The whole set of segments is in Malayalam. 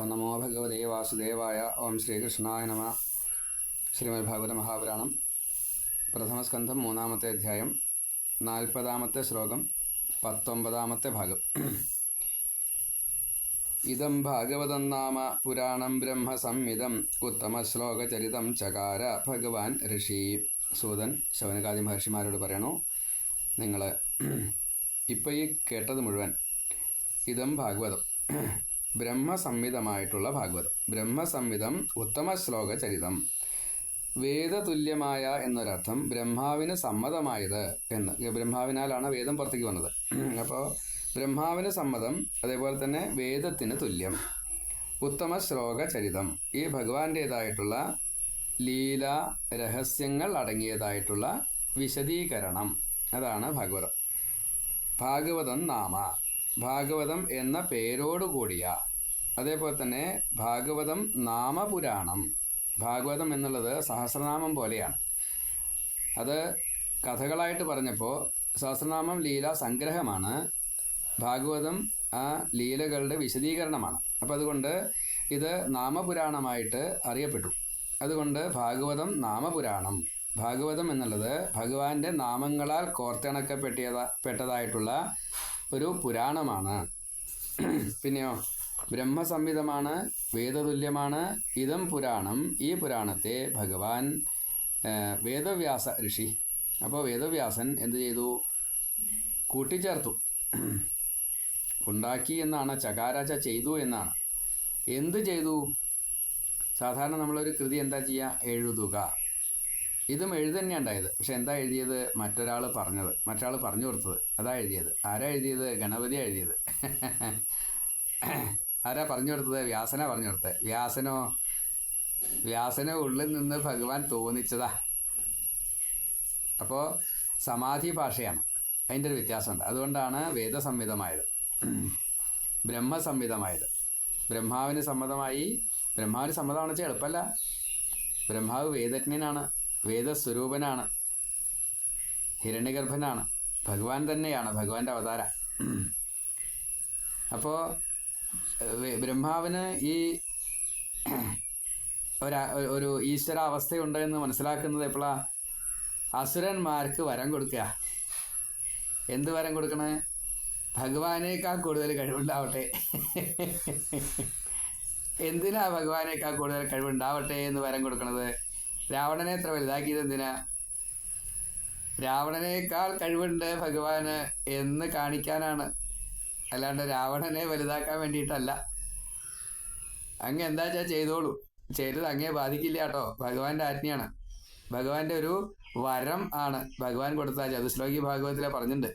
ഓം നമോ ഭഗവതേ വാസുദേവായ ഓം ശ്രീകൃഷ്ണായ നമ. ശ്രീമദ് ഭാഗവത മഹാപുരാണം. പ്രഥമസ്കന്ധം മൂന്നാമത്തെ അധ്യായം നാൽപ്പതാമത്തെ ശ്ലോകം പത്തൊമ്പതാമത്തെ ഭാഗം. ഇതം ഭാഗവതം നാമ പുരാണം ബ്രഹ്മ സംഹിതം ഉത്തമശ്ലോകചരിതം ചകാര ഭഗവാൻ ഋഷി. സൂതൻ ശവനകാദി മഹർഷിമാരോട് പറയണു നിങ്ങൾ ഇപ്പോൾ ഈ കേട്ടത് മുഴുവൻ ഇതം ഭാഗവതം. ബ്രഹ്മസംഹിതമായിട്ടുള്ള ഭാഗവതം. ബ്രഹ്മസംഹിതം ഉത്തമ ശ്ലോക ചരിതം. വേദതുല്യമായ എന്നൊരർത്ഥം ബ്രഹ്മാവിന് സമ്മതമായത് എന്ന്. ബ്രഹ്മാവിനാലാണ് വേദം പുറത്തേക്ക് വന്നത്. അപ്പോൾ ബ്രഹ്മാവിന് സമ്മതം അതേപോലെ തന്നെ വേദത്തിന് തുല്യം. ഉത്തമ ശ്ലോക ചരിതം. ഈ ഭഗവാന്റേതായിട്ടുള്ള ലീല രഹസ്യങ്ങൾ അടങ്ങിയതായിട്ടുള്ള വിശദീകരണം. അതാണ് ഭാഗവതം. ഭാഗവതം നാമ. ഭാഗവതം എന്ന പേരോടുകൂടിയ അതേപോലെ തന്നെ ഭാഗവതം നാമപുരാണം. ഭാഗവതം എന്നുള്ളത് സഹസ്രനാമം പോലെയാണ്. അത് കഥകളായിട്ട് പറഞ്ഞപ്പോൾ സഹസ്രനാമം ലീല സംഗ്രഹമാണ്. ഭാഗവതം ആ ലീലകളുടെ വിശദീകരണമാണ്. അപ്പോൾ അതുകൊണ്ട് ഇത് നാമപുരാണമായിട്ട് അറിയപ്പെട്ടു. അതുകൊണ്ട് ഭാഗവതം നാമപുരാണം. ഭാഗവതം എന്നുള്ളത് ഭഗവാന്റെ നാമങ്ങളാൽ കോർത്തിണക്കപ്പെട്ടിയത പെട്ടതായിട്ടുള്ള ഒരു പുരാണമാണ്. പിന്നെയോ ബ്രഹ്മസംഹിതമാണ് വേദതുല്യമാണ് ഇതം പുരാണം. ഈ പുരാണത്തെ ഭഗവാൻ വേദവ്യാസ ഋഷി അപ്പോൾ വേദവ്യാസൻ എന്ത് ചെയ്തു? കൂട്ടിച്ചേർത്തു. ഉണ്ടാക്കി എന്നാണ് ചകാരാച്ച ചെയ്തു എന്നാണ്. എന്ത് ചെയ്തു? സാധാരണ നമ്മളൊരു കൃതി എന്താ ചെയ്യുക എഴുതുക. ഇതും എഴുതി തന്നെയാണ് ഉണ്ടായത്. പക്ഷെ എന്താ എഴുതിയത്? മറ്റൊരാൾ പറഞ്ഞത്. മറ്റൊരാൾ പറഞ്ഞു കൊടുത്തത്. അതാ എഴുതിയത്. ആരാ എഴുതിയത്? ഗണപതി എഴുതിയത്. ആരാ പറഞ്ഞു കൊടുത്തത്? വ്യാസനാ പറഞ്ഞു കൊടുത്തത് വ്യാസനോ വ്യാസന ഉള്ളിൽ നിന്ന് ഭഗവാൻ തോന്നിച്ചതാ. അപ്പോൾ സമാധി ഭാഷയാണ്. അതിന്റെ ഒരു വ്യത്യാസമുണ്ട്. അതുകൊണ്ടാണ് വേദസംഹിതമായത്. ബ്രഹ്മസംഹിതമായത്. ബ്രഹ്മാവിന് സമ്മതമായി. ബ്രഹ്മാവിന് സമ്മതമാണെന്ന് വെച്ചാൽ എളുപ്പമല്ല. ബ്രഹ്മാവ് വേദജ്ഞനാണ്. വേദസ്വരൂപനാണ്. ഹിരണ്യഗർഭനാണ്. ഭഗവാൻ തന്നെയാണ്. ഭഗവാന്റെ അവതാര. അപ്പോൾ ബ്രഹ്മാവിന് ഈ ഒരാ ഒരു ഈശ്വര അവസ്ഥയുണ്ട് എന്ന് മനസ്സിലാക്കുന്നത് എപ്പോഴാ? അസുരന്മാർക്ക് വരം കൊടുക്കുക. എന്ത് വരം കൊടുക്കണേ? ഭഗവാനേക്കാൾ കൂടുതൽ കഴിവുണ്ടാവട്ടെ. എന്തിനാ ഭഗവാനേക്കാൾ കൂടുതൽ കഴിവുണ്ടാവട്ടെ എന്ന് വരം കൊടുക്കണത്? രാവണനെ എത്ര വലുതാക്കിയത് എന്തിനാ? രാവണനേക്കാൾ കഴിവുണ്ട് ഭഗവാന് എന്ന് കാണിക്കാനാണ്. അല്ലാണ്ട് രാവണനെ വലുതാക്കാൻ വേണ്ടിയിട്ടല്ല. അങ്ങ് എന്താ വെച്ചാൽ ചെയ്തോളൂ. ചെയ്തത് അങ്ങേ ബാധിക്കില്ല കേട്ടോ. ഭഗവാന്റെ ആജ്ഞയാണ്. ഭഗവാന്റെ ഒരു വരം ആണ് ഭഗവാൻ കൊടുത്ത ചതുശ്ലോകി ഭാഗവത്തിലെ പറഞ്ഞിട്ടുണ്ട്.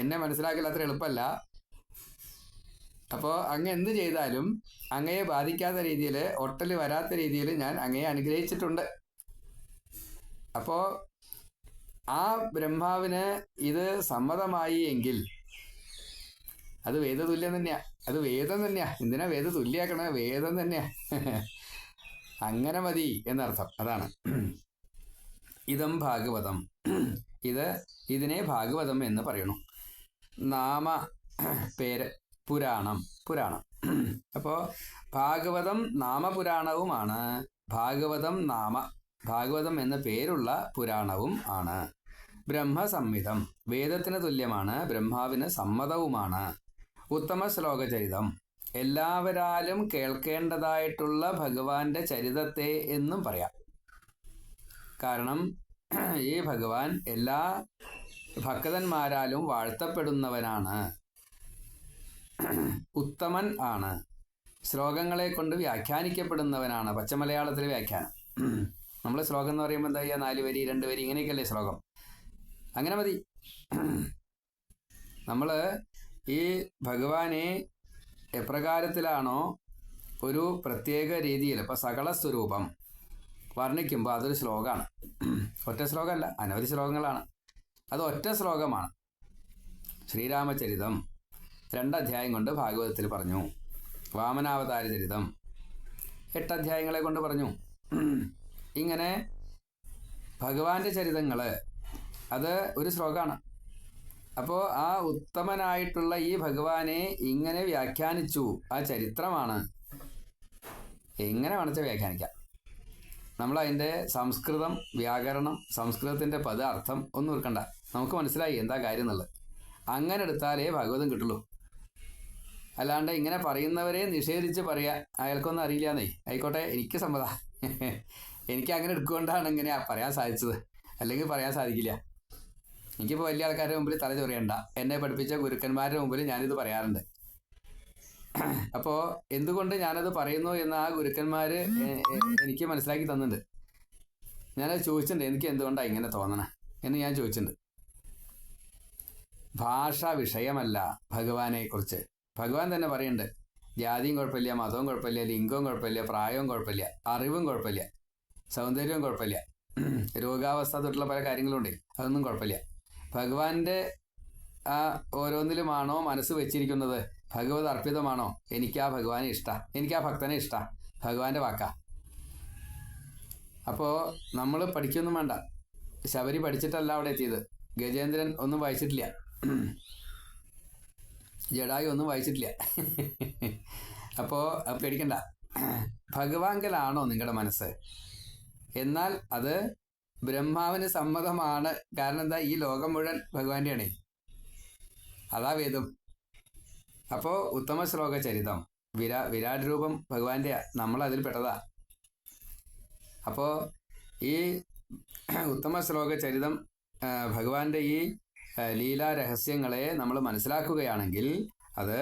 എന്നെ മനസ്സിലാക്കൽ അത്ര എളുപ്പമല്ല അപ്പോൾ അങ്ങ് എന്ത് ചെയ്താലും അങ്ങയെ ബാധിക്കാത്ത രീതിയിൽ ഒട്ടൽ വരാത്ത രീതിയിൽ ഞാൻ അങ്ങയെ അനുഗ്രഹിച്ചിട്ടുണ്ട്. അപ്പോൾ ആ ബ്രഹ്മാവിന് ഇത് സമ്മതമായി എങ്കിൽ അത് വേദതുല്യം തന്നെയാ. അത് വേദം തന്നെയാ. എന്തിനാ വേദ തുല്യാക്കണ വേദം തന്നെയാ. അങ്ങനെ മതി എന്നർത്ഥം. അതാണ്. ഇതം ഭാഗവതം. ഇത് ഇതിനെ ഭാഗവതം എന്ന് പറയണു നാമ പേര് പുരാണം. പുരാണം. അപ്പോൾ ഭാഗവതം നാമപുരാണവുമാണ്. ഭാഗവതം നാമ. ഭാഗവതം എന്ന പേരുള്ള പുരാണവും ആണ്. ബ്രഹ്മസംഹിതം വേദത്തിന് തുല്യമാണ് ബ്രഹ്മാവിന് സമ്മതവുമാണ്. ഉത്തമ ശ്ലോകചരിതം എല്ലാവരാലും കേൾക്കേണ്ടതായിട്ടുള്ള ഭഗവാന്റെ ചരിതത്തെ എന്നും പറയാം. കാരണം ഈ ഭഗവാൻ എല്ലാ ഭക്തന്മാരാലും വാഴ്ത്തപ്പെടുന്നവനാണ്. ഉത്തമൻ ആണ്. ശ്ലോകങ്ങളെ കൊണ്ട് വ്യാഖ്യാനിക്കപ്പെടുന്നവനാണ്. പച്ചമലയാളത്തിലെ വ്യാഖ്യാനം. നമ്മൾ ശ്ലോകം എന്ന് പറയുമ്പോൾ എന്താ ചെയ്യുക? നാല് വരി രണ്ട് വരി ഇങ്ങനെയൊക്കെയല്ലേ ശ്ലോകം? അങ്ങനെ മതി. നമ്മൾ ഈ ഭഗവാനെ എപ്രകാരത്തിലാണോ ഒരു പ്രത്യേക രീതിയിൽ ഇപ്പോൾ സകല സ്വരൂപം വർണിക്കുമ്പോൾ അതൊരു ശ്ലോകമാണ് ഒറ്റ ശ്ലോകമല്ല അനവധി ശ്ലോകങ്ങളാണ്. അത് ഒറ്റ ശ്ലോകമാണ്. ശ്രീരാമചരിതം രണ്ടധ്യായം കൊണ്ട് ഭാഗവതത്തിൽ പറഞ്ഞു. വാമനാവതാര ചരിതം എട്ടധ്യായങ്ങളെ കൊണ്ട് പറഞ്ഞു. ഇങ്ങനെ ഭഗവാന്റെ ചരിതങ്ങൾ അത് ഒരു ശ്ലോകമാണ്. അപ്പോൾ ആ ഉത്തമനായിട്ടുള്ള ഈ ഭഗവാനെ ഇങ്ങനെ വ്യാഖ്യാനിച്ചു. ആ ചരിത്രമാണ്. എങ്ങനെ വേണച്ച വ്യാഖ്യാനിക്കാം? നമ്മൾ അതിന്റെ സംസ്കൃതം വ്യാകരണം സംസ്കൃതത്തിന്റെ പദാർത്ഥം ഒന്നും ഓർക്കണ്ട നമുക്ക് മനസ്സിലായി എന്താ കാര്യം എന്നുള്ളത്. അങ്ങനെ എടുത്താലേ ഭഗവതം കിട്ടുള്ളൂ. അല്ലാണ്ട് ഇങ്ങനെ പറയുന്നവരെ നിഷേധിച്ച് പറയാ അയാൾക്കൊന്നും അറിയില്ലാന്നേ. ആയിക്കോട്ടെ എനിക്ക് സമ്മത. എനിക്ക് അങ്ങനെ എടുക്കൊണ്ടാണ് ഇങ്ങനെ പറയാൻ സാധിച്ചത്. അല്ലെങ്കിൽ പറയാൻ സാധിക്കില്ല. എനിക്കിപ്പോൾ വലിയ ആൾക്കാരുടെ മുമ്പിൽ തല ചൊറിയണ്ട. എന്നെ പഠിപ്പിച്ച ഗുരുക്കന്മാരുടെ മുമ്പിൽ ഞാനിത് പറയാറുണ്ട്. അപ്പോൾ എന്തുകൊണ്ട് ഞാനത് പറയുന്നു എന്ന് ആ ഗുരുക്കന്മാർ എനിക്ക് മനസ്സിലാക്കി തന്നിട്ടുണ്ട്. ഞാനത് ചോദിച്ചിട്ടുണ്ട് എനിക്ക് എന്തുകൊണ്ടാണ് ഇങ്ങനെ തോന്നണം? എന്ന് ഞാൻ ചോദിച്ചിട്ടുണ്ട്. ഭാഷ വിഷയമല്ല ഭഗവാനെ കുറിച്ച്. ഭഗവാൻ തന്നെ പറയുന്നുണ്ട് ജാതിയും കുഴപ്പമില്ല മതവും കുഴപ്പമില്ല ലിംഗവും കുഴപ്പമില്ല പ്രായവും കുഴപ്പമില്ല അറിവും കുഴപ്പമില്ല സൗന്ദര്യവും കുഴപ്പമില്ല. രോഗാവസ്ഥ തൊട്ടുള്ള പല കാര്യങ്ങളുണ്ട് അതൊന്നും കുഴപ്പമില്ല. ഭഗവാന്റെ ആ ഓരോന്നിലുമാണോ മനസ്സ് വെച്ചിരിക്കുന്നത്? ഭഗവത് അർപ്പിതമാണോ? എനിക്ക് ആ ഭഗവാനെ ഇഷ്ട. എനിക്ക് ആ ഭക്തനെ ഇഷ്ട. ഭഗവാന്റെ വാക്ക. അപ്പോൾ നമ്മൾ പഠിക്കൊന്നും വേണ്ട. ശബരി പഠിച്ചിട്ടല്ല അവിടെ എത്തിയത്. ഗജേന്ദ്രൻ ഒന്നും വായിച്ചിട്ടില്ല. ജഡായി ഒന്നും വായിച്ചിട്ടില്ല. അപ്പോൾ പേടിക്കണ്ട. ഭഗവാങ്കലാണോ നിങ്ങളുടെ മനസ്സ്? എന്നാൽ അത് ബ്രഹ്മാവിന് സമ്മതമാണ്. കാരണം എന്താ? ഈ ലോകം മുഴുവൻ ഭഗവാന്റെയാണ്. അതാ വേദം. അപ്പോ ഉത്തമ ശ്ലോക ചരിതം. വിരാ വിരാട് രൂപം ഭഗവാന്റെ നമ്മൾ അതിൽ പെട്ടതാ. അപ്പോ ഈ ഉത്തമ ശ്ലോക ചരിതം ഭഗവാന്റെ ഈ ലീലാ രഹസ്യങ്ങളെ നമ്മൾ മനസ്സിലാക്കുകയാണെങ്കിൽ അത്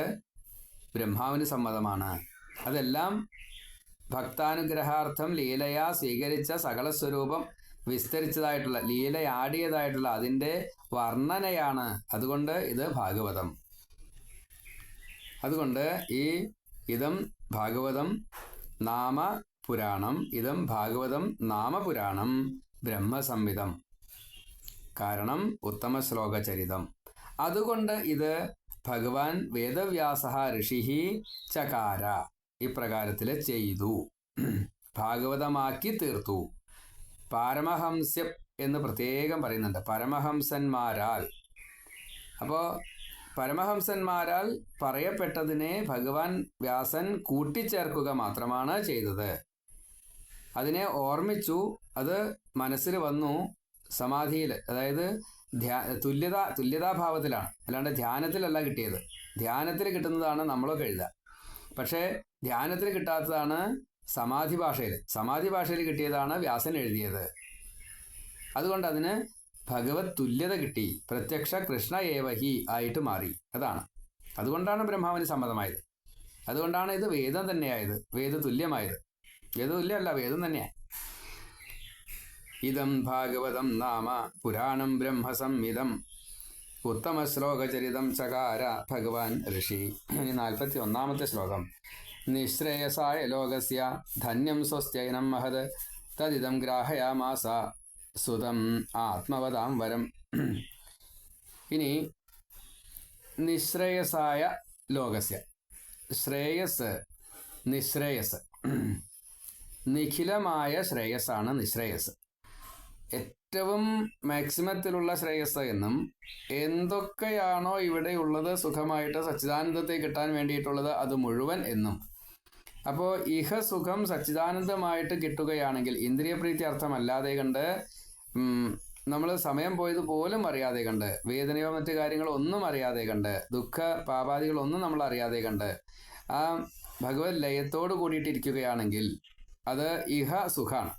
ബ്രഹ്മാവിന് സമ്മതമാണ്. അതെല്ലാം ഭക്താനുഗ്രഹാർത്ഥം ലീലയാ സ്വീകരിച്ച സകല സ്വരൂപം വിസ്തരിച്ചതായിട്ടുള്ള ലീലയാടിയതായിട്ടുള്ള അതിന്റെ വർണനയാണ്. അതുകൊണ്ട് ഇത് ഭാഗവതം. അതുകൊണ്ട് ഈ ഇതം ഭാഗവതം നാമ പുരാണം ഇതം ഭാഗവതം നാമപുരാണം ബ്രഹ്മസംവിധം. കാരണം ഉത്തമ ശ്ലോകചരിതം അതുകൊണ്ട് ഇത് ഭഗവാൻ വേദവ്യാസ ഋഷിഹി ചകാര ഇപ്രകാരത്തിൽ ചെയ്തു. ഭാഗവതമാക്കി തീർത്തു. പാരമഹംസ്യം എന്ന് പ്രത്യേകം പറയുന്നുണ്ട്. പരമഹംസന്മാരാൽ. അപ്പോൾ പരമഹംസന്മാരാൽ പറയപ്പെട്ടതിനെ ഭഗവാൻ വ്യാസൻ കൂട്ടിച്ചേർക്കുക മാത്രമാണ് ചെയ്തത്. അതിനെ ഓർമ്മിച്ചു അത് മനസ്സിൽ വന്നു സമാധിയിൽ. അതായത് ധ്യാ തുല്യത തുല്യതാഭാവത്തിലാണ്. അല്ലാണ്ട് ധ്യാനത്തിലല്ല കിട്ടിയത്. ധ്യാനത്തിൽ കിട്ടുന്നതാണ് നമ്മളൊക്കെ എഴുതുക. പക്ഷേ ധ്യാനത്തിൽ കിട്ടാത്തതാണ് സമാധി ഭാഷയിൽ സമാധി ഭാഷയിൽ കിട്ടിയതാണ് വ്യാസൻ എഴുതിയത്. അതുകൊണ്ട് അതിന് ഭഗവത് തുല്യത കിട്ടി. പ്രത്യക്ഷ കൃഷ്ണ ഏവഹി ആയിട്ട് മാറി. അതാണ്. അതുകൊണ്ടാണ് ബ്രഹ്മാവിന് സമ്മതമായത്. അതുകൊണ്ടാണ് ഇത് വേദം തന്നെയായത്. വേദ വേദതുല്യമല്ല വേദ തന്നെയാണ് ഇതം ഭാഗവതം നാമ പുരാണം ബ്രഹ്മസംഹിതം ഉത്തമ ശ്ലോകചരിതം ചകാര ഭഗവാൻ ഋഷി. നാൽപ്പത്തി ഒന്നാമത്തെ ശ്ലോകം. നിശ്രേയസായ ലോകസ്യ ധന്യം സ്വസ്ത്യൈനം മഹത് തദിതം ഗ്രാഹയാമാസ സുതം ആത്മവതാം വരം. ഇനി നിശ്രേയസായ ലോകസ്യ. ശ്രേയസ് നിശ്രേയസ്. നിഖിലമായ ശ്രേയസ്സാണ് നിശ്രേയസ്. ഏറ്റവും മാക്സിമത്തിലുള്ള ശ്രേയസ് എന്നും എന്തൊക്കെയാണോ ഇവിടെയുള്ളത് സുഖമായിട്ട് സച്ചിദാനന്ദത്തെ കിട്ടാൻ വേണ്ടിയിട്ടുള്ളത് അത് മുഴുവൻ എന്നും. അപ്പോൾ ഇഹ സുഖം സച്ചിദാനന്ദമായിട്ട് കിട്ടുകയാണെങ്കിൽ ഇന്ദ്രിയപ്രീതി അർത്ഥമല്ലാതെ കണ്ട് നമ്മൾ സമയം പോയത് പോലും അറിയാതെ കണ്ട് വേദനയോ മറ്റു കാര്യങ്ങളോ ഒന്നും അറിയാതെ കണ്ട് ദുഃഖ പാപാദികളൊന്നും നമ്മൾ അറിയാതെ കണ്ട് ആ ഭഗവത് ലയത്തോട് കൂടിയിട്ടിരിക്കുകയാണെങ്കിൽ അത് ഇഹ സുഖാണ്.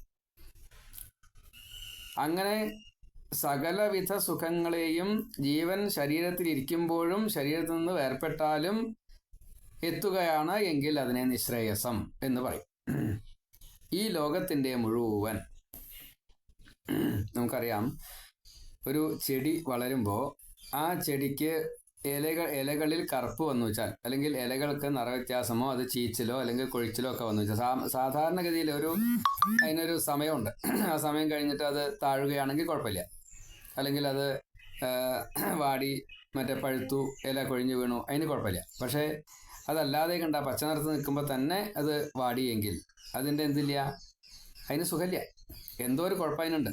അങ്ങനെ സകലവിധ സുഖങ്ങളെയും ജീവൻ ശരീരത്തിൽ ഇരിക്കുമ്പോഴും ശരീരത്തിൽ നിന്ന് വേർപെട്ടാലും എത്തുകയാണ് എങ്കിൽ അതിനെ നിശ്രേയസം എന്ന് പറയും. ഈ ലോകത്തിന്റെ മുഴുവൻ നമുക്കറിയാം ഒരു ചെടി വളരുമ്പോൾ ആ ചെടിക്ക് ഇലകൾ ഇലകളിൽ കറുപ്പ് വന്നു വെച്ചാൽ അല്ലെങ്കിൽ ഇലകൾക്ക് നിറവ്യത്യാസമോ അത് ചീച്ചിലോ അല്ലെങ്കിൽ കൊഴിച്ചിലോ ഒക്കെ വന്നു വെച്ചാൽ സാധാരണഗതിയിൽ ഒരു അതിനൊരു സമയമുണ്ട്. ആ സമയം കഴിഞ്ഞിട്ട് അത് താഴുകയാണെങ്കിൽ കുഴപ്പമില്ല. അല്ലെങ്കിൽ അത് വാടി മറ്റേ പഴുത്തു ഇല കൊഴിഞ്ഞു വീണു അതിന് കുഴപ്പമില്ല. പക്ഷേ അതല്ലാതെ കണ്ട പച്ച നിറത്ത് നിൽക്കുമ്പോൾ തന്നെ അത് വാടിയെങ്കിൽ അതിന്റെ എന്തില്ല? അതിന് സുഖമില്ല. എന്തോ ഒരു കുഴപ്പതിനുണ്ട്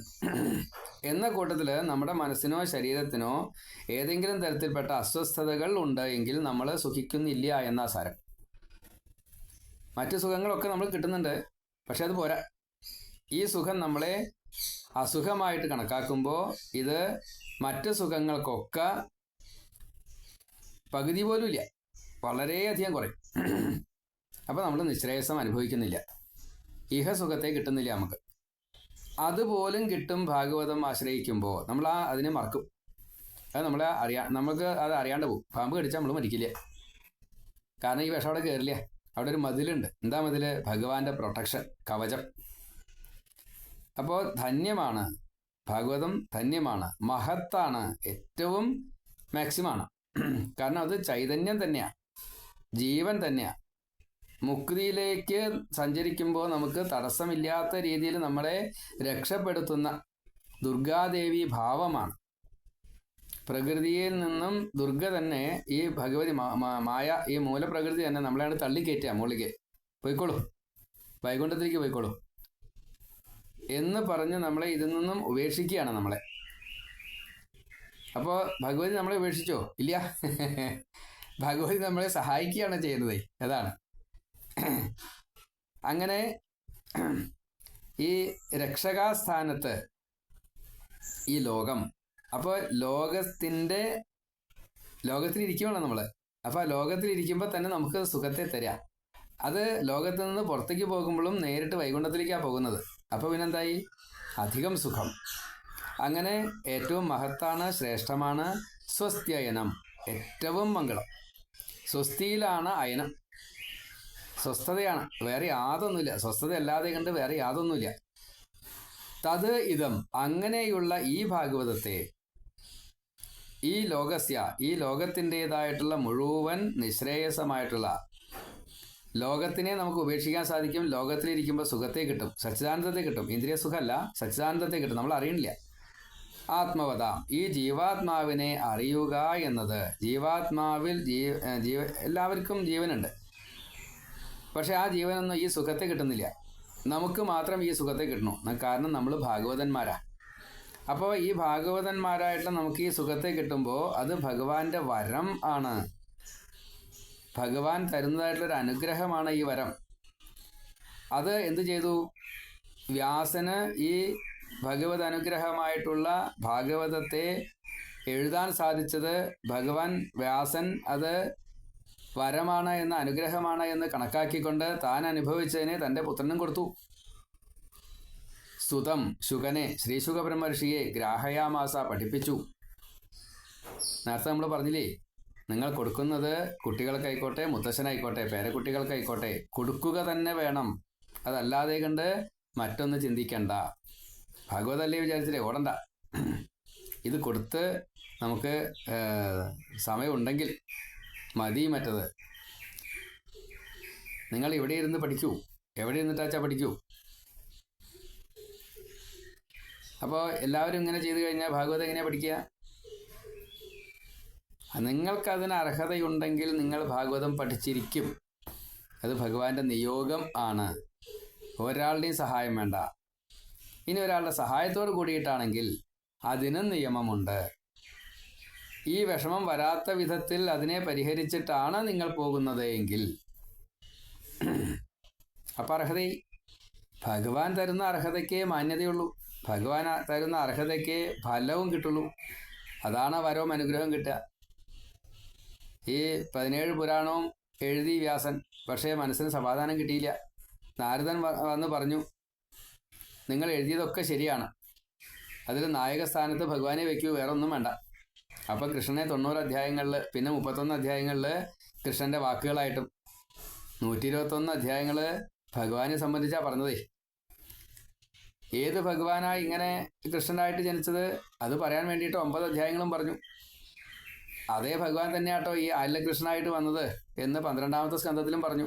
എന്ന കൂട്ടത്തിൽ നമ്മുടെ മനസ്സിനോ ശരീരത്തിനോ ഏതെങ്കിലും തരത്തിൽപ്പെട്ട അസ്വസ്ഥതകൾ ഉണ്ട് എങ്കിൽ നമ്മൾ സുഖിക്കുന്നില്ല എന്നാ സാരം. മറ്റു സുഖങ്ങളൊക്കെ നമ്മൾ കിട്ടുന്നുണ്ട്. പക്ഷെ അത് പോരാ. ഈ സുഖം നമ്മളെ അസുഖമായിട്ട് കണക്കാക്കുമ്പോൾ ഇത് മറ്റു സുഖങ്ങൾക്കൊക്കെ പകുതി പോലും ഇല്ല വളരെയധികം കുറയും. അപ്പോൾ നമ്മൾ നിശ്രേയസം അനുഭവിക്കുന്നില്ല. ഇഹസുഖത്തെ കിട്ടുന്നില്ല നമുക്ക്. അതുപോലും കിട്ടും ഭാഗവതം ആശ്രയിക്കുമ്പോൾ നമ്മൾ ആ അതിനെ മറക്കും. അത് നമ്മൾ അറിയാ നമുക്ക് അത് അറിയാണ്ട് പോകും. പാമ്പ് കടിച്ചാൽ നമ്മൾ മരിക്കില്ല. കാരണം ഈ വിഷം അവിടെ കയറില്ല അവിടെ ഒരു മതിലുണ്ട്. എന്താ മതിൽ? ഭഗവാന്റെ പ്രൊട്ടക്ഷൻ കവചം. അപ്പോൾ ധന്യമാണ്. ഭാഗവതം ധന്യമാണ്. മഹത്താണ് ഏറ്റവും മാക്സിമാണ് കാരണം അത് ചൈതന്യം തന്നെയാണ് ജീവൻ തന്നെയാണ് മുക്തിയിലേക്ക് സഞ്ചരിക്കുമ്പോൾ നമുക്ക് തടസ്സമില്ലാത്ത രീതിയിൽ നമ്മളെ രക്ഷപ്പെടുത്തുന്ന ദുർഗാദേവി ഭാവമാണ്. പ്രകൃതിയിൽ നിന്നും ദുർഗ തന്നെ ഈ ഭഗവതി മായ ഈ മൂലപ്രകൃതി തന്നെ നമ്മളെയാണ് തള്ളിക്കയറ്റുക മുകളിലേക്ക്. പോയിക്കോളൂ. വൈകുണ്ഠത്തിലേക്ക് പോയിക്കോളൂ. എന്ന് പറഞ്ഞ് നമ്മളെ ഇതിൽ നിന്നും ഉപേക്ഷിക്കുകയാണ് നമ്മളെ. അപ്പോൾ ഭഗവതി നമ്മളെ ഉപേക്ഷിച്ചോ? ഇല്ല? ഭഗവതി നമ്മളെ സഹായിക്കുകയാണ് ചെയ്യുന്നത് അതാണ്. അങ്ങനെ ഈ രക്ഷകാസ്ഥാനത്ത് ഈ ലോകം അപ്പോൾ ലോകത്തിന്റെ ലോകത്തിലിരിക്കുകയാണ് നമ്മൾ അപ്പോൾ ആ ലോകത്തിലിരിക്കുമ്പോൾ തന്നെ നമുക്ക് സുഖത്തെ തരാം. അത് ലോകത്ത് നിന്ന് പുറത്തേക്ക് പോകുമ്പോഴും നേരിട്ട് വൈകുണ്ഠത്തിലേക്കാണ് പോകുന്നത്. അപ്പോൾ പിന്നെന്തായി? അധികം സുഖം. അങ്ങനെ ഏറ്റവും മഹത്താണ് ശ്രേഷ്ഠമാണ് സ്വസ്ത്യയനം. ഏറ്റവും മംഗളം. സ്വസ്തിയിലാണ് അയനം. സ്വസ്ഥതയാണ്. വേറെ യാതൊന്നുമില്ല. സ്വസ്ഥത അല്ലാതെ കണ്ട് വേറെ യാതൊന്നുമില്ല. തത് ഇതം. അങ്ങനെയുള്ള ഈ ഭാഗവതത്തെ ഈ ലോകസ്യ ഈ ലോകത്തിന്റെതായിട്ടുള്ള മുഴുവൻ നിശ്രേയസമായിട്ടുള്ള ലോകത്തിനെ നമുക്ക് ഉപേക്ഷിക്കാൻ സാധിക്കും. ലോകത്തിലിരിക്കുമ്പോൾ സുഖത്തെ കിട്ടും. സച്ചിദാനന്ദത്തെ കിട്ടും. ഇന്ദ്രിയ സുഖമല്ല സച്ചിദാനന്ദത്തെ കിട്ടും. നമ്മൾ അറിയണില്ല ആത്മവത. ഈ ജീവാത്മാവിനെ അറിയുക എന്നത് ജീവാത്മാവിൽ ജീവ എല്ലാവർക്കും ജീവനുണ്ട്. പക്ഷെ ആ ജീവനൊന്നും ഈ സുഖത്തെ കിട്ടുന്നില്ല. നമുക്ക് മാത്രം ഈ സുഖത്തെ കിട്ടണം. കാരണം നമ്മൾ ഭാഗവതന്മാരാ. അപ്പോൾ ഈ ഭാഗവതന്മാരായിട്ട് നമുക്ക് ഈ സുഖത്തെ കിട്ടുമ്പോൾ അത് ഭഗവാന്റെ വരം ആണ്. ഭഗവാൻ തരുന്നതായിട്ടുള്ളൊരു അനുഗ്രഹമാണ് ഈ വരം. അത് എന്തു ചെയ്തു? വ്യാസന് ഈ ഭഗവത് അനുഗ്രഹമായിട്ടുള്ള ഭാഗവതത്തെ എഴുതാൻ സാധിച്ചത് ഭഗവാൻ വ്യാസൻ. അത് വരമാണ് എന്ന അനുഗ്രഹമാണ് എന്ന് കണക്കാക്കിക്കൊണ്ട് താൻ അനുഭവിച്ചതിനെ തന്റെ പുത്രനും കൊടുത്തു. സുതം ശുഖനെ ശ്രീശുഖ ബ്രഹ്മർഷിയെ ഗ്രാഹയാമാസ പഠിപ്പിച്ചു. നേരത്തെ നമ്മൾ പറഞ്ഞില്ലേ നിങ്ങൾ കൊടുക്കുന്നത് കുട്ടികൾക്കായിക്കോട്ടെ മുത്തശ്ശനായിക്കോട്ടെ പേരക്കുട്ടികൾക്കായിക്കോട്ടെ കൊടുക്കുക തന്നെ വേണം. അതല്ലാതെ കണ്ട് മറ്റൊന്ന് ചിന്തിക്കണ്ട. ഭഗവതല്ലേ വിചാരിച്ചില്ലേ? ഓടണ്ട. ഇത് കൊടുത്ത് നമുക്ക് സമയമുണ്ടെങ്കിൽ മതി മറ്റത്. നിങ്ങൾ ഇവിടെ ഇരുന്ന് പഠിക്കൂ. എവിടെ ഇരുന്നിട്ടാച്ചാ പഠിക്കൂ? അപ്പോൾ എല്ലാവരും ഇങ്ങനെ ചെയ്തു കഴിഞ്ഞാൽ ഭാഗവതം എങ്ങനെയാണ് പഠിക്കുക? നിങ്ങൾക്കതിന് അർഹതയുണ്ടെങ്കിൽ നിങ്ങൾ ഭാഗവതം പഠിച്ചിരിക്കും. അത് ഭഗവാന്റെ നിയോഗം ആണ്. ഒരാളുടെയും സഹായം വേണ്ട. ഇനി ഒരാളുടെ സഹായത്തോട് കൂടിയിട്ടാണെങ്കിൽ അതിനും നിയമമുണ്ട്. ഈ വിഷമം വരാത്ത വിധത്തിൽ അതിനെ പരിഹരിച്ചിട്ടാണ് നിങ്ങൾ പോകുന്നത് എങ്കിൽ. അപ്പം അർഹത ഭഗവാൻ തരുന്ന അർഹതയ്ക്കേ മാന്യതയുള്ളൂ. ഭഗവാൻ തരുന്ന അർഹതയ്ക്കേ ഫലവും കിട്ടുള്ളൂ. അതാണ് വരവും അനുഗ്രഹം കിട്ടുക. ഈ പതിനേഴ് പുരാണവും എഴുതി വ്യാസൻ. പക്ഷേ മനസ്സിന് സമാധാനം കിട്ടിയില്ല. നാരദൻ വന്ന് പറഞ്ഞു നിങ്ങൾ എഴുതിയതൊക്കെ ശരിയാണ്. അതിൽ നായക സ്ഥാനത്ത് ഭഗവാനെ വെക്കൂ വേറെ ഒന്നും വേണ്ട. അപ്പം കൃഷ്ണനെ തൊണ്ണൂറ് അധ്യായങ്ങളിൽ പിന്നെ മുപ്പത്തൊന്ന് അധ്യായങ്ങളിൽ കൃഷ്ണന്റെ വാക്കുകളായിട്ടും നൂറ്റി ഇരുപത്തൊന്ന് അധ്യായങ്ങൾ ഭഗവാനെ സംബന്ധിച്ചാണ് പറഞ്ഞതേ. ഏത് ഭഗവാനാ ഇങ്ങനെ കൃഷ്ണനായിട്ട് ജനിച്ചത്? അത് പറയാൻ വേണ്ടിയിട്ട് ഒമ്പത് അധ്യായങ്ങളും പറഞ്ഞു. അതേ ഭഗവാൻ തന്നെയാട്ടോ ഈ ആലകൃഷ്ണനായിട്ട് വന്നത് എന്ന് പന്ത്രണ്ടാമത്തെ സ്കന്ധത്തിലും പറഞ്ഞു.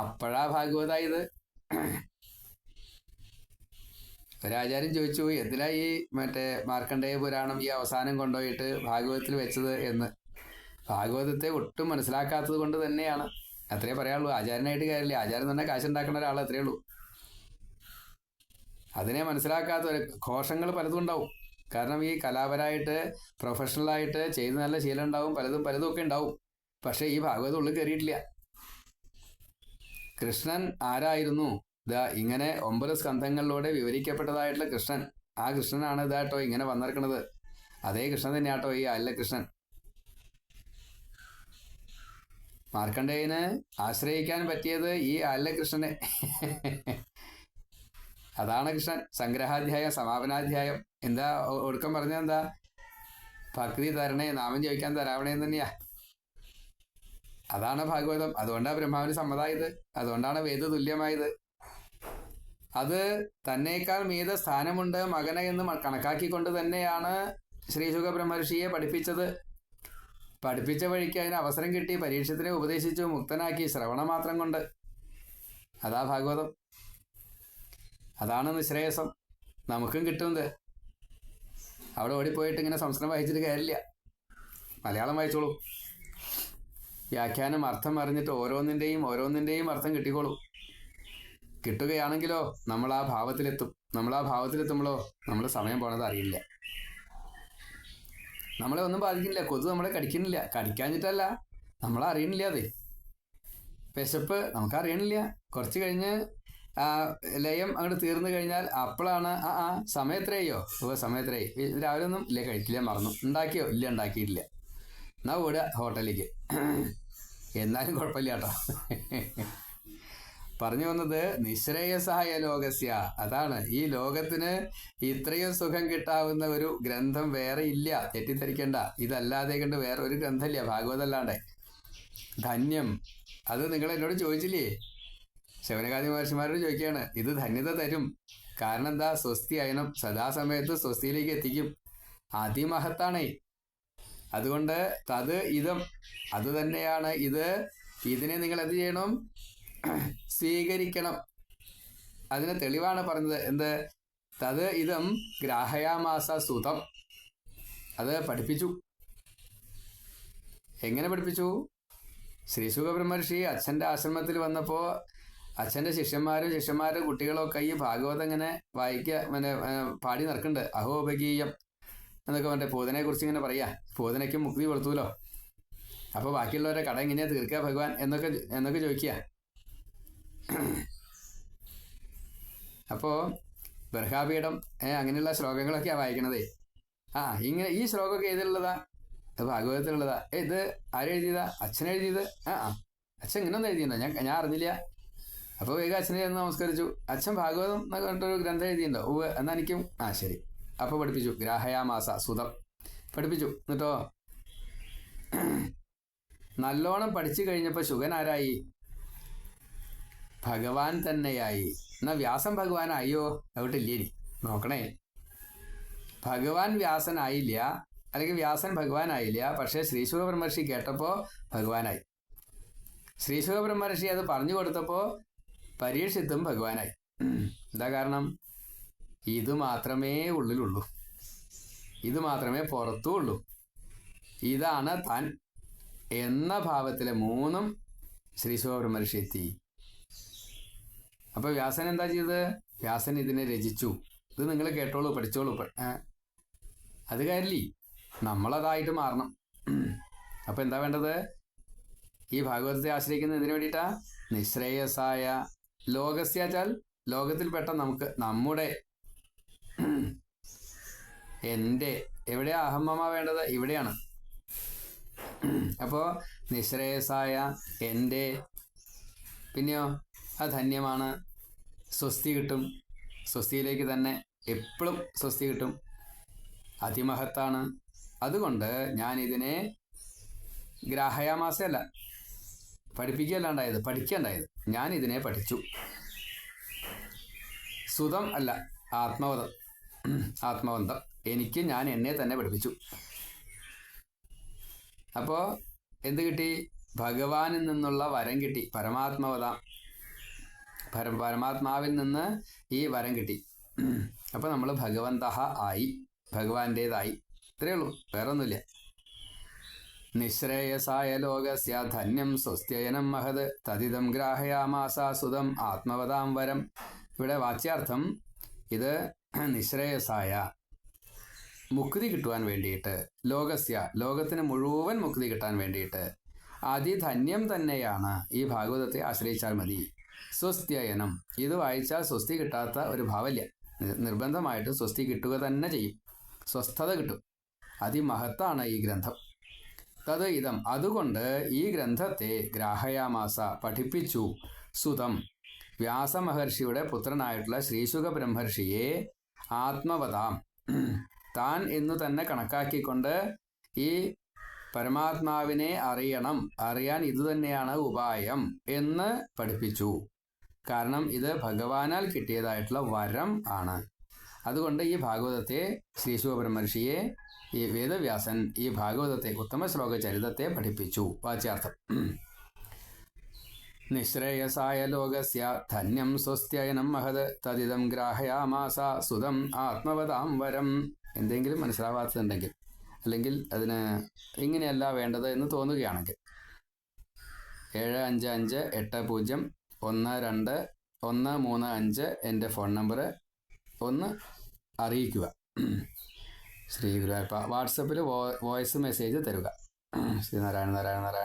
അപ്പോഴാ ഭാഗവതായത് ഒരാചാര്യൻ ചോദിച്ചു എന്തിനാ ഈ മറ്റേ മാർക്കണ്ഡേയ പുരാണം ഈ അവസാനം കൊണ്ടുപോയിട്ട് ഭാഗവതത്തിൽ വെച്ചത് എന്ന്? ഭാഗവതത്തെ ഒട്ടും മനസ്സിലാക്കാത്തത് കൊണ്ട് തന്നെയാണ്. അത്രേ പറയാനുള്ളൂ ആചാരനായിട്ട് കാര്യമില്ല. ആചാരം തന്നെ കാശുണ്ടാക്കുന്ന ഒരാൾ അത്രേ ഉള്ളൂ. അതിനെ മനസ്സിലാക്കാത്ത ഒരു ഘോഷങ്ങൾ പലതും ഉണ്ടാവും. കാരണം ഈ കലാപരമായിട്ട് പ്രൊഫഷണലായിട്ട് ചെയ്ത് നല്ല ശീലം ഉണ്ടാവും പലതും പലതും ഒക്കെ ഉണ്ടാവും. പക്ഷേ ഈ ഭാഗവതം ഉള്ളിൽ കയറിയിട്ടില്ല. കൃഷ്ണൻ ആരായിരുന്നു? ഇതാ ഇങ്ങനെ ഒമ്പത് സ്കന്ധങ്ങളിലൂടെ വിവരിക്കപ്പെട്ടതായിട്ടുള്ള കൃഷ്ണൻ. ആ കൃഷ്ണനാണ് ഇതാട്ടോ ഇങ്ങനെ വന്നിരിക്കുന്നത് അതേ കൃഷ്ണൻ തന്നെയാട്ടോ ഈ അല്ല കൃഷ്ണൻ മാർക്കണ്ഡേയന് ആശ്രയിക്കാൻ പറ്റിയത് ഈ അല്ല കൃഷ്ണനെ അതാണ് കൃഷ്ണൻ. സംഗ്രഹാധ്യായം സമാപനാധ്യായം. എന്താ ഒടുക്കം പറഞ്ഞ എന്താ? ഭക്തി തരണേ നാമം ചോദിക്കാൻ തരാവണേ തന്നെയാ. അതാണ് ഭാഗവതം. അതുകൊണ്ടാണ് ബ്രഹ്മാവിന് സമ്മതായത്. അതുകൊണ്ടാണ് വേദ തുല്യമായത് അത് തന്നേക്കാൾ മീത സ്ഥാനമുണ്ട് മകനെ എന്ന് കണക്കാക്കിക്കൊണ്ട് തന്നെയാണ് ശ്രീ ശുഖ ബ്രഹ്മർഷിയെ പഠിപ്പിച്ചത്. പഠിപ്പിച്ച വഴിക്ക് അതിന് അവസരം കിട്ടി പരീക്ഷത്തിനെ ഉപദേശിച്ചു മുക്തനാക്കി ശ്രവണമാത്രം കൊണ്ട്. അതാ ഭാഗവതം. അതാണ് നിശ്രേയസം. നമുക്കും കിട്ടുന്നത്. അവിടെ ഓടിപ്പോയിട്ട് ഇങ്ങനെ സംസ്കൃതം വായിച്ചിട്ട് കാര്യമില്ല. മലയാളം വായിച്ചോളൂ. വ്യാഖ്യാനം അർത്ഥം അറിഞ്ഞിട്ട് ഓരോന്നിന്റെയും ഓരോന്നിന്റെയും അർത്ഥം കിട്ടിക്കോളൂ. കിട്ടുകയാണെങ്കിലോ നമ്മൾ ആ ഭാവത്തിലെത്തും. നമ്മൾ ആ ഭാവത്തിലെത്തുമ്പോഴോ നമ്മൾ സമയം പോണത് അറിയില്ല. നമ്മളെ ഒന്നും ബാധിക്കുന്നില്ല. കൊതു നമ്മളെ കടിക്കുന്നില്ല. കടിക്കാഞ്ഞിട്ടല്ല. നമ്മളെ അറിയണില്ല അതെ. വിശപ്പ് നമുക്ക് അറിയണില്ല. കുറച്ച് കഴിഞ്ഞ് ലയം അങ്ങോട്ട് തീർന്നു കഴിഞ്ഞാൽ അപ്പോഴാണ് ആ ആ സമയത്രയോ ഓ സമയത്രയോ രാവിലെ ഒന്നും ഇല്ല കഴിക്കില്ല മറന്നു. ഉണ്ടാക്കിയോ? ഇല്ല ഉണ്ടാക്കിയിട്ടില്ല. എന്നാ ഓടുക ഹോട്ടലിലേക്ക്. എന്നാലും കുഴപ്പമില്ല കേട്ടോ. പറഞ്ഞു വന്നത് നിശ്രേയസായ ലോകസ്യ. അതാണ്. ഈ ലോകത്തിന് ഇത്രയും സുഖം കിട്ടാവുന്ന ഒരു ഗ്രന്ഥം വേറെ ഇല്ല. തെറ്റിദ്ധരിക്കണ്ട. ഇതല്ലാതെ കണ്ട് വേറെ ഒരു ഗ്രന്ഥമില്ല ഭാഗവതല്ലാണ്ട് ധന്യം. അത് നിങ്ങൾ എന്നോട് ചോദിച്ചില്ലേ? ശവനകാദി മഹർഷിമാരോട് ചോദിക്കുകയാണ്. ഇത് ധന്യത തരും. കാരണം എന്താ സ്വസ്തി അയനം സദാസമയത്ത് സ്വസ്തിയിലേക്ക് എത്തിക്കും. അതിമഹത്താണേ. അതുകൊണ്ട് തത് ഇതം. അത് തന്നെയാണ്. ഇത് ഇതിനെ നിങ്ങൾ എന്ത് ചെയ്യണം? സ്വീകരിക്കണം. അതിന് തെളിവാണ് പറഞ്ഞത്. എന്ത്? തത് ഇതം ഗ്രാഹയാമാസ സുതം. അത് പഠിപ്പിച്ചു. എങ്ങനെ പഠിപ്പിച്ചു? ശ്രീശുഖ ബ്രഹ്മർഷി അച്ഛന്റെ ആശ്രമത്തിൽ വന്നപ്പോൾ അച്ഛന്റെ ശിഷ്യന്മാരും ശിഷ്യന്മാരുടെ കുട്ടികളൊക്കെ ഈ ഭാഗവതം ഇങ്ങനെ വായിക്കുക പിന്നെ പാടി നിറക്കുന്നുണ്ട് അഹോപകീയം എന്നൊക്കെ പറഞ്ഞിട്ട് പൂതനെ കുറിച്ച് ഇങ്ങനെ പറയാ. പൂതനയ്ക്ക് മുക്തി കൊടുത്തുല്ലോ അപ്പോൾ ബാക്കിയുള്ളവരെ കട എങ്ങനെയാ തീർക്കുക ഭഗവാൻ എന്നൊക്കെ എന്നൊക്കെ ചോദിക്കുക അപ്പോൾ ബർഹാപീഠം അങ്ങനെയുള്ള ശ്ലോകങ്ങളൊക്കെയാണ് വായിക്കണതേ. ആ ഇങ്ങനെ ഈ ശ്ലോകമൊക്കെ ഏതിലുള്ളതാ? ഭാഗവതത്തിലുള്ളതാ. ഇത് ആരെഴുതിയതാ? അച്ഛൻ എഴുതിയത്? ആ ആ. അച്ഛൻ ഇങ്ങനെ ഒന്നും എഴുതിയിട്ടുണ്ടോ? ഞാൻ ഞാൻ അറിഞ്ഞില്ല. അപ്പോൾ വേഗം അച്ഛനെ ചെന്ന് നമസ്കരിച്ചു. അച്ഛൻ ഭാഗവതം എന്നൊക്കെ പറഞ്ഞിട്ടൊരു ഗ്രന്ഥം എഴുതിയിട്ടുണ്ടോ? ഓ എന്നാ എനിക്കും. ആ ശരി. അപ്പോൾ പഠിപ്പിച്ചു. ഗ്രാഹയാമാസ സുതം പഠിപ്പിച്ചു. എന്നിട്ടോ? നല്ലോണം പഠിച്ചു കഴിഞ്ഞപ്പോൾ ശുഗനാരായി ഭഗവാൻ തന്നെയായി. എന്നാ വ്യാസൻ ഭഗവാനായോ? അവിട്ടില്ലേ നോക്കണേ. ഭഗവാൻ വ്യാസനായില്ല അല്ലെങ്കിൽ വ്യാസൻ ഭഗവാനായില്ല പക്ഷേ ശ്രീശുഖ ബ്രഹ്മർഷി കേട്ടപ്പോൾ ഭഗവാനായി. ശ്രീശുഖ ബ്രഹ്മർഷി അത് പറഞ്ഞു കൊടുത്തപ്പോൾ പരീക്ഷിത്തും ഭഗവാനായി. എന്താ കാരണം? ഇത് മാത്രമേ ഉള്ളിലുള്ളൂ. ഇത് മാത്രമേ പുറത്തും ഉള്ളൂ ഇതാണ് താൻ എന്ന ഭാവത്തിലെ മൂന്നും ശ്രീശുഖ ബ്രഹ്മർഷി എത്തി. അപ്പൊ വ്യാസൻ എന്താ ചെയ്തത്? വ്യാസൻ ഇതിനെ രചിച്ചു. ഇത് നിങ്ങൾ കേട്ടോളൂ പഠിച്ചോളൂ. അത് കാര്യമില്ലേ നമ്മളതായിട്ട് മാറണം. അപ്പൊ എന്താ വേണ്ടത്? ഈ ഭാഗവതത്തെ ആശ്രയിക്കുന്നത് ഇതിനു വേണ്ടിയിട്ടാ? നിശ്രേയസായ ലോകസ്യാച്ചാൽ ലോകത്തിൽപ്പെട്ട നമുക്ക് നമ്മുടെ എന്റെ എവിടെയാ അഹമ്മമ വേണ്ടത്? ഇവിടെയാണ്. അപ്പോൾ നിശ്രേയസായ എന്റെ പിന്നെയോ? അത് ധന്യമാണ്. സ്വസ്തി കിട്ടും. സ്വസ്തിയിലേക്ക് തന്നെ എപ്പോഴും സ്വസ്തി കിട്ടും. അതിമഹത്താണ്. അതുകൊണ്ട് ഞാൻ ഇതിനെ ഗ്രാഹയാമാസയല്ല പഠിപ്പിക്കുകയല്ലാണ്ടായത് പഠിക്കണ്ടായത് ഞാൻ ഇതിനെ പഠിച്ചു. സുതം അല്ല ആത്മവതം. ആത്മബന്ധം എനിക്ക് ഞാൻ എന്നെ തന്നെ പഠിപ്പിച്ചു. അപ്പോൾ എന്ത് കിട്ടി? ഭഗവാനിൽ നിന്നുള്ള വരം കിട്ടി. പരമാത്മവത. പര പരമാത്മാവിൽ നിന്ന് ഈ വരം കിട്ടി. അപ്പോൾ നമ്മൾ ഭഗവന്ത ആയി ഭഗവാന്റേതായി. ഇത്രയേ ഉള്ളൂ. വേറൊന്നുമില്ല. നിശ്രേയസായ ലോകസ്യ ധന്യം സ്വസ്ത്യയനം മഹത്. തതിതം ഗ്രാഹയാമാസാസുതം ആത്മവതാം വരം. ഇവിടെ വാച്യാർത്ഥം ഇത് നിശ്രേയസായ മുക്തി കിട്ടുവാൻ വേണ്ടിയിട്ട് ലോകസ്യ ലോകത്തിന് മുഴുവൻ മുക്തി കിട്ടാൻ വേണ്ടിയിട്ട് അതിധന്യം തന്നെയാണ് ഈ ഭാഗവതത്തെ ആശ്രയിച്ചാൽ മതി. സ്വസ്ത്യയനം. ഇത് വായിച്ചാൽ സ്വസ്തി കിട്ടാത്ത ഒരു നിർബന്ധമായിട്ടും നിർബന്ധമായിട്ട് സ്വസ്തി കിട്ടുക തന്നെ ചെയ്യും. സ്വസ്ഥത കിട്ടും. അതിമഹത്താണ് ഈ ഗ്രന്ഥം. തത് ഇതം. അതുകൊണ്ട് ഈ ഗ്രന്ഥത്തെ ഗ്രാഹയാമാസ പഠിപ്പിച്ചു. സുതം. വ്യാസമഹർഷിയുടെ പുത്രനായിട്ടുള്ള ശ്രീശുഖ ബ്രഹ്മർഷിയെ ആത്മവതാം. താൻ എന്നു തന്നെ കണക്കാക്കിക്കൊണ്ട് ഈ പരമാത്മാവിനെ അറിയണം. അറിയാൻ ഇതുതന്നെയാണ് ഉപായം എന്ന് പഠിപ്പിച്ചു. കാരണം ഇത് ഭഗവാനാൽ കിട്ടിയതായിട്ടുള്ള വരം ആണ്. അതുകൊണ്ട് ഈ ഭാഗവതത്തെ ശ്രീ ശിവബ്രഹ്മർഷിയെ ഈ വേദവ്യാസൻ ഈ ഭാഗവതത്തെ ഉത്തമ ശ്ലോക ചരിതത്തെ പഠിപ്പിച്ചു. വാച്യാർത്ഥം. നിശ്രേയസായ ലോകസ്യ ധന്യം സ്വസ്ത്യയനം മഹത് തദിതം ഗ്രാഹയാമാസ സുതം ആത്മവതാം വരം. എന്തെങ്കിലും മനസ്സിലാവാത്തതുണ്ടെങ്കിൽ അല്ലെങ്കിൽ അതിന് ഇങ്ങനെയല്ല വേണ്ടത് എന്ന് തോന്നുകയാണെങ്കിൽ. ഏഴ് അഞ്ച് അഞ്ച് എട്ട് പൂജ്യം ഒന്ന് രണ്ട് ഒന്ന് മൂന്ന് അഞ്ച് എന്റെ ഫോൺ നമ്പർ ഒന്ന് അറിയിക്കുക. ശ്രീ ഗുരുവായൂരപ്പ വാട്സപ്പിൽ വോയിസ് മെസ്സേജ് തരുക. ശ്രീ നാരായണ നാരായണ നാരായണ.